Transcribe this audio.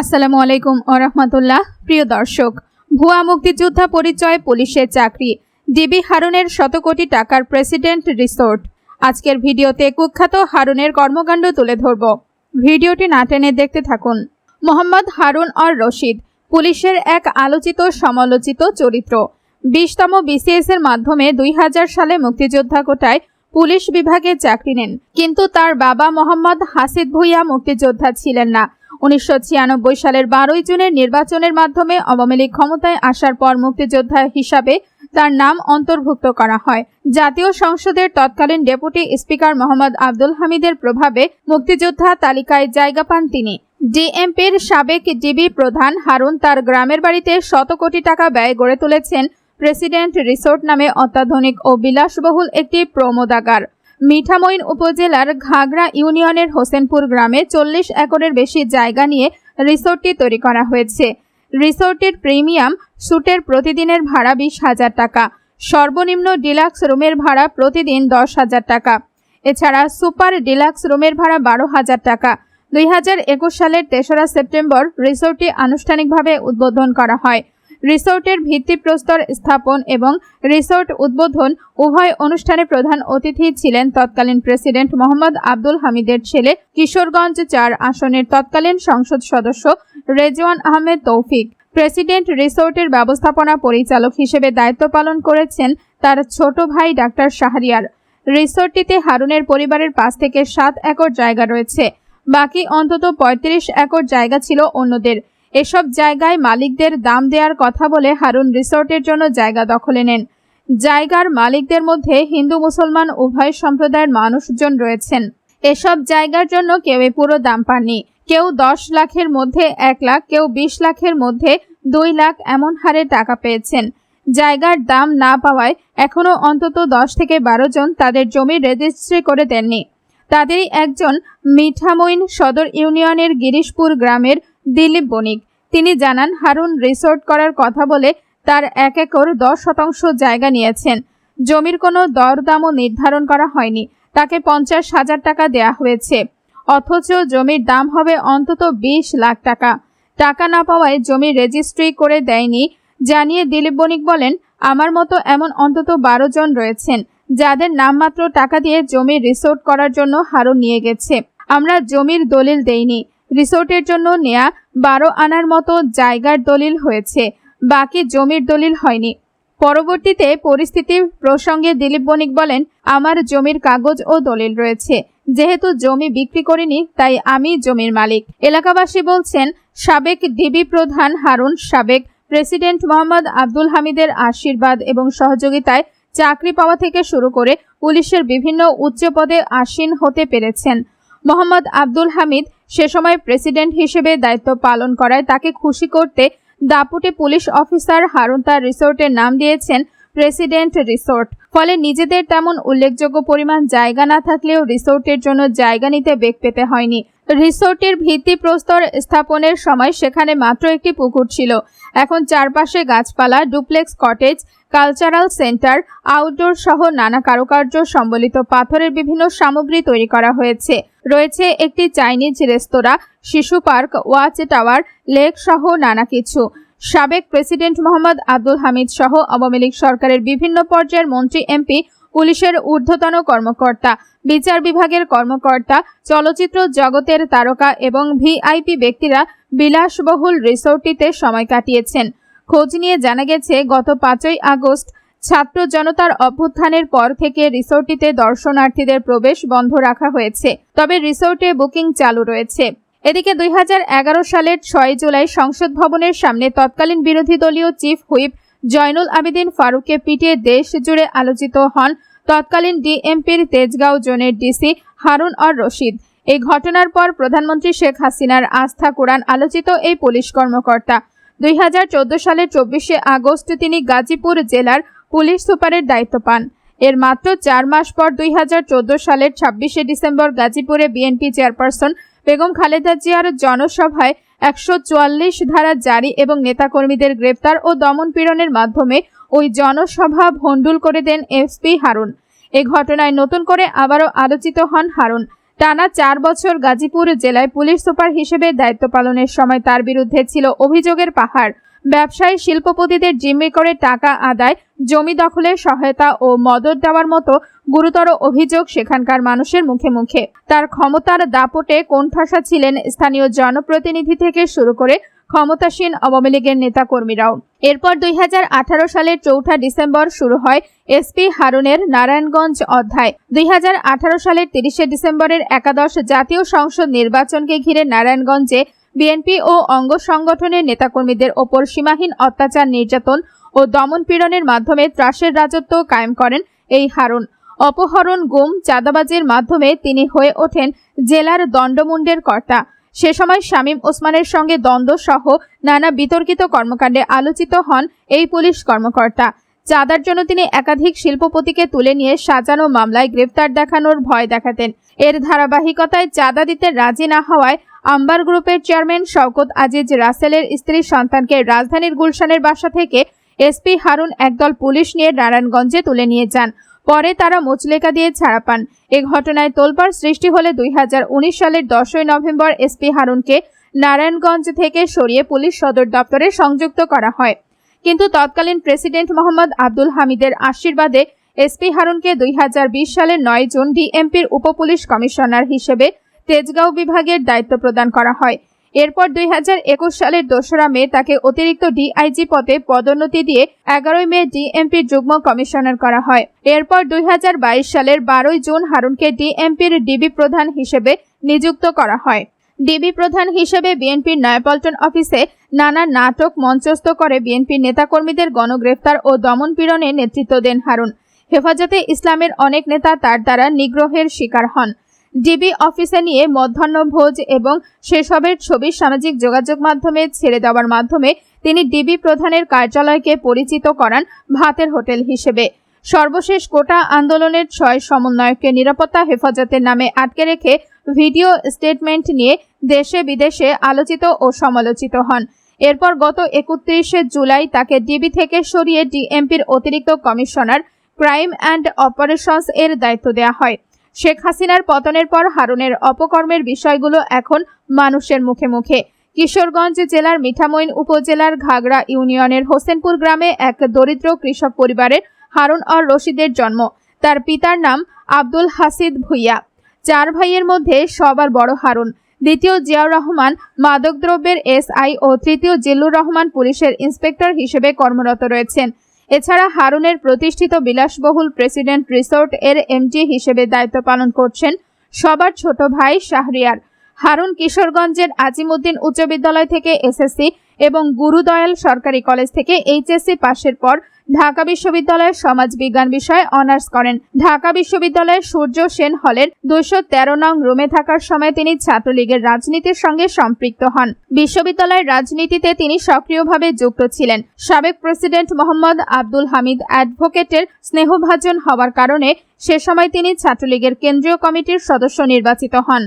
আসসালামু আলাইকুম ওরহমতুল্লাহ প্রিয় দর্শক, ভুয়া মুক্তিযোদ্ধা পরিচয় পুলিশের চাকরি। ডিবি হারুনের শত কোটি টাকার প্রেসিডেন্ট রিসোর্ট। আজকের ভিডিওতে কুখ্যাত হারুনের কর্মকাণ্ড তুলে ধরব। ভিডিওটি না টেনে দেখতে থাকুন। মোহাম্মদ হারুন আর রশিদ, পুলিশের এক আলোচিত সমালোচিত চরিত্র। বিশতম বিসিএস এর মাধ্যমে দুই হাজার সালে মুক্তিযোদ্ধা কোটায় পুলিশ বিভাগে চাকরি নেন। কিন্তু তার বাবা মোহাম্মদ হাসিদ ভুইয়া মুক্তিযোদ্ধা ছিলেন না। উনিশশো ছিয়ানব্বই সালের বারোই জুনের নির্বাচনের মাধ্যমে আওয়ামী লীগ ক্ষমতায় আসার পর মুক্তিযোদ্ধা হিসাবে তার নাম অন্তর্ভুক্ত করা হয়। জাতীয় সংসদের তৎকালীন ডেপুটি স্পিকার মোহাম্মদ আব্দুল হামিদের প্রভাবে মুক্তিযোদ্ধা তালিকায় জায়গা পান তিনি। ডিএমপির সাবেক ডিবি প্রধান হারুন তার গ্রামের বাড়িতে শত কোটি টাকা ব্যয় গড়ে তুলেছেন প্রেসিডেন্ট রিসোর্ট নামে অত্যাধুনিক ও বিলাসবহুল একটি প্রমোদাগার। মিঠামইন উপজেলার ঘাগড়া ইউনিয়নের হোসেনপুর গ্রামে চল্লিশ একরের বেশি জায়গা নিয়ে রিসোর্টটি তৈরি করা হয়েছে। রিসোর্টের প্রিমিয়াম স্যুটের প্রতিদিনের ভাড়া বিশ হাজার টাকা। সর্বনিম্ন ডিলাক্স রুমের ভাড়া প্রতিদিন দশ হাজার টাকা। এছাড়া সুপার ডিলাক্স রুমের ভাড়া বারো হাজার টাকা। দুই হাজার একুশ সালের তেসরা সেপ্টেম্বর রিসোর্টটি আনুষ্ঠানিকভাবে উদ্বোধন করা হয়। রিসোর্টের ভিত্তিপ্রস্তর স্থাপন এবং রিসোর্ট উদ্বোধন উভয় অনুষ্ঠানে প্রধান অতিথি ছিলেন তৎকালীন প্রেসিডেন্ট মোহাম্মদ আব্দুল হামিদের ছেলে কিশোরগঞ্জ চার আসনের তৎকালীন সংসদ সদস্য রেজওয়ান আহমেদ তৌফিক। প্রেসিডেন্ট রিসোর্টের ব্যবস্থাপনা পরিচালক হিসেবে দায়িত্ব পালন করেছেন তার ছোট ভাই ডাক্তার শাহরিয়ার। রিসোর্টটিতে হারুনের পরিবারের পাঁচ থেকে সাত একর জায়গা রয়েছে। বাকি অন্তত পঁয়ত্রিশ একর জায়গা ছিল অন্যদের। এসব জায়গায় মালিকদের দাম দেওয়ার কথা বলে হারুন রিসোর্টের জন্য জায়গা দখলে নেন। জায়গার মালিকদের মধ্যে হিন্দু, মুসলমান, উভয় সম্প্রদায়ের মানুষজন রয়েছেন। এসব জায়গার জন্য কেউ পুরো দাম পাননি। কেউ দশ লাখের মধ্যে এক লাখ, কেউ বিশ লাখের মধ্যে দুই লাখ এমন হারে টাকা পেয়েছেন। জায়গার দাম না পাওয়ায় এখনও অন্তত দশ থেকে বারো জন তাদের জমি রেজিস্ট্রি করে দেননি। তাদেরই একজন মিঠামইন সদর ইউনিয়নের গিরিশপুর গ্রামের দিলীপ বণিক। তিনি জানান, হারুন রিসোর্ট করার কথা বলে তার এক একর দশ শতাংশ জায়গা নিয়েছেন। জমির কোনো দরদামও নির্ধারণ করা হয়নি। তাকে পঞ্চাশ হাজার টাকা দেয়া হয়েছে। অথচ জমির দাম হবে অন্তত বিশ লাখ টাকা। টাকা না পাওয়ায় জমি রেজিস্ট্রি করে দেয়নি। জানিয়ে দিলীপ বণিক বলেন, আমার মতো এমন অন্তত বারো জন রয়েছেন, যাদের নামমাত্র টাকা দিয়ে জমি রিসোর্ট করার জন্য হারুন নিয়ে গেছে। আমরা জমির দলিল দেইনি। রিসোর্টের জন্য নেয়া বারো আনার মতো জায়গার দলিল হয়েছে। বাকি জমির দলিল হয়নি। পরবর্তীতে পরিস্থিতি প্রসঙ্গে দিলীপ বণিক বলেন, আমার জমির কাগজ ও দলিল রয়েছে। যেহেতু জমি বিক্রি করিনি, তাই আমি জমির মালিক। এলাকাবাসী বলছেন, সাবেক ডিবি প্রধান হারুন, সাবেক প্রেসিডেন্ট মোহাম্মদ আব্দুল হামিদের আশীর্বাদ এবং সহযোগিতায় চাকরি পাওয়া থেকে শুরু করে পুলিশের বিভিন্ন উচ্চ পদে আসীন হতে পেরেছেন। মোহাম্মদ আব্দুল হামিদ সে সময় প্রেসিডেন্ট হিসেবে দায়িত্ব পালন করায় তাকে খুশি করতে দাপুটে পুলিশ অফিসার হারুন তার রিসোর্টের নাম দিয়েছেন প্রেসিডেন্ট রিসোর্ট। ফলে নিজেদের তেমন উল্লেখযোগ্য পরিমাণ জায়গা না থাকলেও রিসোর্টের জন্য জায়গা নিতে বেগ পেতে হয়নি। রিসোর্টের ভিত্তিপ্রস্তর স্থাপনের সময় সেখানে মাত্র একটি পুকুর ছিল। এখন চারপাশে গাছপালা, duplex cottage, cultural centre, outdoor সহ নানা কারুকার্য সম্বলিত পাথরের বিভিন্ন সামগ্রী তৈরি করা হয়েছে। রয়েছে একটি চাইনিজ রেস্তোরাঁ, শিশু পার্ক, ওয়াচ টাওয়ার, লেক সহ নানা কিছু। সাবেক প্রেসিডেন্ট মোহাম্মদ আব্দুল হামিদ সহ আওয়ামী লীগ সরকারের বিভিন্ন পর্যায়ের মন্ত্রী, এমপি, পুলিশের ঊর্ধ্বতন কর্মকর্তা, বিচার বিভাগের কর্মকর্তা, চলচ্চিত্র জগতের তারকা এবং ভিআইপি ব্যক্তিরা বিলাসবহুল রিসোর্টটিতে সময় কাটিয়েছেন। খোঁজ নিয়ে জানা গেছে, গত পাঁচই আগস্ট ছাত্র জনতার অভ্যুত্থানের পর থেকে রিসোর্টটিতে দর্শনার্থীদের প্রবেশ বন্ধ রাখা হয়েছে। তবে রিসোর্টে বুকিং চালু রয়েছে। এদিকে দুই হাজার এগারো সালের ছয় জুলাই সংসদ ভবনের সামনে তৎকালীন বিরোধী দলীয় চিফ হুইপ জয়নুল আবেদিন ফারুককে পিটিয়ে দেশ জুড়ে আলোচিত হন তৎকালীন ডিএমপির তেজগাঁও জোনের ডিসি হারুন অর রশিদ। এই ঘটনার পর প্রধানমন্ত্রী শেখ হাসিনার আস্থা কোরআন আলোচিত এই পুলিশ কর্মকর্তা। দুই হাজার চোদ্দ সালের চব্বিশে আগস্ট তিনি গাজীপুর জেলার পুলিশ সুপারের দায়িত্ব পান। এর মাত্র চার মাস পর দুই হাজার চোদ্দ সালের ছাব্বিশে ডিসেম্বর গাজীপুরে বিএনপি চেয়ারপারসন বেগম খালেদা জিয়ার জনসভায় একশো চুয়াল্লিশ ধারা জারি এবং নেতাকর্মীদের গ্রেপ্তার ও দমন পীড়নের মাধ্যমে ওই জনসভা ভণ্ডুল করে দেন এসপি হারুন। এ ঘটনায় নতুন করে আবারও আলোচিত হন হারুন। টানা চার বছর গাজীপুর জেলায় পুলিশ সুপার হিসেবে দায়িত্ব পালনের সময় তার বিরুদ্ধে ছিল অভিযোগের পাহাড়। ব্যবসায়ী শিল্পপতিদের জিম্মি করে টাকা আদায়, জমি দখলের সহায়তা ও মদত দেওয়ার মতো গুরুতর অভিযোগ সেখানকার মানুষের মুখে মুখে। তার ক্ষমতার দাপটে কোণঠাসা ছিলেন স্থানীয় জনপ্রতিনিধি থেকে শুরু করে ক্ষমতাসীন আওয়ামী লীগের নেতাকর্মীরাও। এরপর দুই হাজার আঠারো সালের চৌঠা ডিসেম্বর শুরু হয় এসপি হারুনের নারায়ণগঞ্জ অধ্যায়। দুই হাজার আঠারো সালের তিরিশে ডিসেম্বরের একাদশ জাতীয় সংসদ নির্বাচনকে ঘিরে নারায়ণগঞ্জে বিএনপি ও অঙ্গ সংগঠনের নেতাকর্মীদের ওপর সীমাহীন অত্যাচার, নির্যাতন ও দমন পীড়নের মাধ্যমে ত্রাসের রাজত্ব কায়েম করেন এই হারুন। অপহরণ, গুম, চাঁদাবাজির মাধ্যমে তিনি হয়ে ওঠেন জেলার দণ্ডমুণ্ডের কর্তা। সে সময় শামীম ওসমানের সঙ্গে দ্বন্দ্ব সহ নানা বিতর্কিত কর্মকাণ্ডে আলোচিত হন এই পুলিশ কর্মকর্তা। চাঁদার জন্য তিনি একাধিক শিল্পপতিকে তুলে নিয়ে সাজানো মামলায় গ্রেফতার দেখানোর ভয় দেখাতেন। এর ধারাবাহিকতায় চাঁদা দিতে রাজি না হওয়ায় আম্বার গ্রুপের চেয়ারম্যান শওকত আজিজ রাসেলের স্ত্রী সন্তানকে রাজধানীর গুলশানের বাসা থেকে এসপি হারুন একদল পুলিশ নিয়ে নারায়ণগঞ্জে তুলে নিয়ে যান। পরে তারা মুচলেকা দিয়ে ছাড়া পান। এ ঘটনায় তোলপাড় সৃষ্টি হলে দুই হাজার উনিশ সালের দশই নভেম্বর এসপি হারুনকে নারায়ণগঞ্জ থেকে সরিয়ে পুলিশ সদর দপ্তরে সংযুক্ত করা হয়। কিন্তু তৎকালীন প্রেসিডেন্ট মোহাম্মদ আব্দুল হামিদের আশীর্বাদে এসপি হারুনকে দুই হাজার বিশ সালের নয় জুন ডিএমপির উপপুলিশ কমিশনার হিসেবে তেজগাঁও বিভাগের দায়িত্ব প্রদান করা হয়। এরপর দুই হাজার একুশ সালের দোসরা মে তাকে অতিরিক্ত ডিআইজি পদে পদোন্নতি দিয়ে এগারোই মে ডিএমপির যুগ্ম কমিশনার করা হয়। এরপর দুই হাজার বাইশ সালের বারোই জুন হারুনকে ডিএমপির ডিবি প্রধান হিসেবে নিযুক্ত করা হয়। ডিবি প্রধান হিসেবে বিএনপির নয়াপল্টন অফিসে নানা নাটক মঞ্চস্থ করে বিএনপির নেতাকর্মীদের গণগ্রেফতার ও দমন পীড়নে নেতৃত্ব দেন হারুন। হেফাজতে ইসলামের অনেক নেতা তার দ্বারা নিগ্রহের শিকার হন। ডিবি অফিসে নিয়ে মধ্যাহ্ন ভোজ এবং সেসবের ছবি সামাজিক যোগাযোগ মাধ্যমে ছেড়ে দেওয়ার মাধ্যমে তিনি ডিবি প্রধানের কার্যালয়কে পরিচিত করান ভাতের হোটেল হিসেবে। সর্বশেষ কোটা আন্দোলনের ছয় সমন্বয়ককে নিরাপত্তা হেফাজতের নামে আটকে রেখে ভিডিও স্টেটমেন্ট নিয়ে দেশে বিদেশে আলোচিত ও সমালোচিত হন। এরপর গত একত্রিশে জুলাই তাকে ডিবি থেকে সরিয়ে ডিএমপির অতিরিক্ত কমিশনার ক্রাইম অ্যান্ড অপারেশনস এর দায়িত্ব দেওয়া হয়। শেখ হাসিনার পতনের পর হারুনের অপকর্মের বিষয়গুলো এখন মানুষের মুখে মুখে। কিশোরগঞ্জ জেলার মিঠামইন উপজেলার ঘাগড়া ইউনিয়নের হোসেনপুর গ্রামে এক দরিদ্র কৃষক পরিবারের হারুন অর রশিদের জন্ম। তার পিতার নাম আব্দুল হাসিদ ভুইয়া। চার ভাইয়ের মধ্যে সবার বড় হারুন। দ্বিতীয় জিয়াউর রহমান মাদকদ্রব্যের এসআই ও তৃতীয় জিল্লুর রহমান পুলিশের ইন্সপেক্টর হিসেবে কর্মরত রয়েছেন। এছাড়া হারুনের প্রতিষ্ঠিত বিলাসবহুল প্রেসিডেন্ট রিসোর্ট এর এমডি হিসেবে দায়িত্ব পালন করছেন সবার ছোট ভাই শাহরিয়ার। হারুন কিশোরগঞ্জের আজিমুদ্দিন উচ্চ বিদ্যালয় থেকে এসএসসি এবং গুরুদয়াল সরকারি কলেজ থেকে এইচএসসি পাশের পর ঢাকা বিশ্ববিদ্যালয়ের সমাজ বিজ্ঞান বিষয়ে অনার্স করেন। ঢাকা বিশ্ববিদ্যালয়ের সূর্য সেন হলের দুশো তেরো নং রুমে থাকার সময় তিনি ছাত্রলীগের রাজনীতির সঙ্গে সম্পৃক্ত হন। বিশ্ববিদ্যালয়ের রাজনীতিতে তিনি সক্রিয়ভাবে যুক্ত ছিলেন। সাবেক প্রেসিডেন্ট মোহাম্মদ আব্দুল হামিদ অ্যাডভোকেটের স্নেহভাজন হওয়ার কারণে সে সময় তিনি ছাত্রলীগের কেন্দ্রীয় কমিটির সদস্য নির্বাচিত হন।